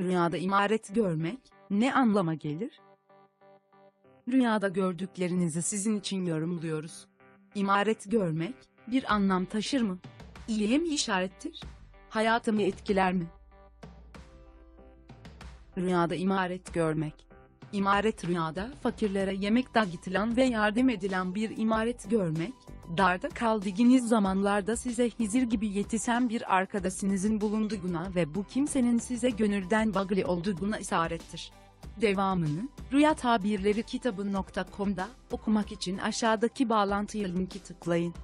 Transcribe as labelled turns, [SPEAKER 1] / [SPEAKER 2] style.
[SPEAKER 1] Rüyada imaret görmek ne anlama gelir? Rüyada gördüklerinizi sizin için yorumluyoruz. İmaret görmek bir anlam taşır mı? İyiye mi işarettir? Hayatımı etkiler mi? Rüyada imaret görmek. İmaret rüyada fakirlere yemek dağıtılan ve yardım edilen bir imaret görmek, darda kaldığınız zamanlarda size Hizir gibi yetişen bir arkadaşınızın bulunduğuna ve bu kimsenin size gönülden bağlı olduğuna isarettir. Devamını, Rüya Tabirleri kitabı.com'da okumak için aşağıdaki bağlantıya linki tıklayın.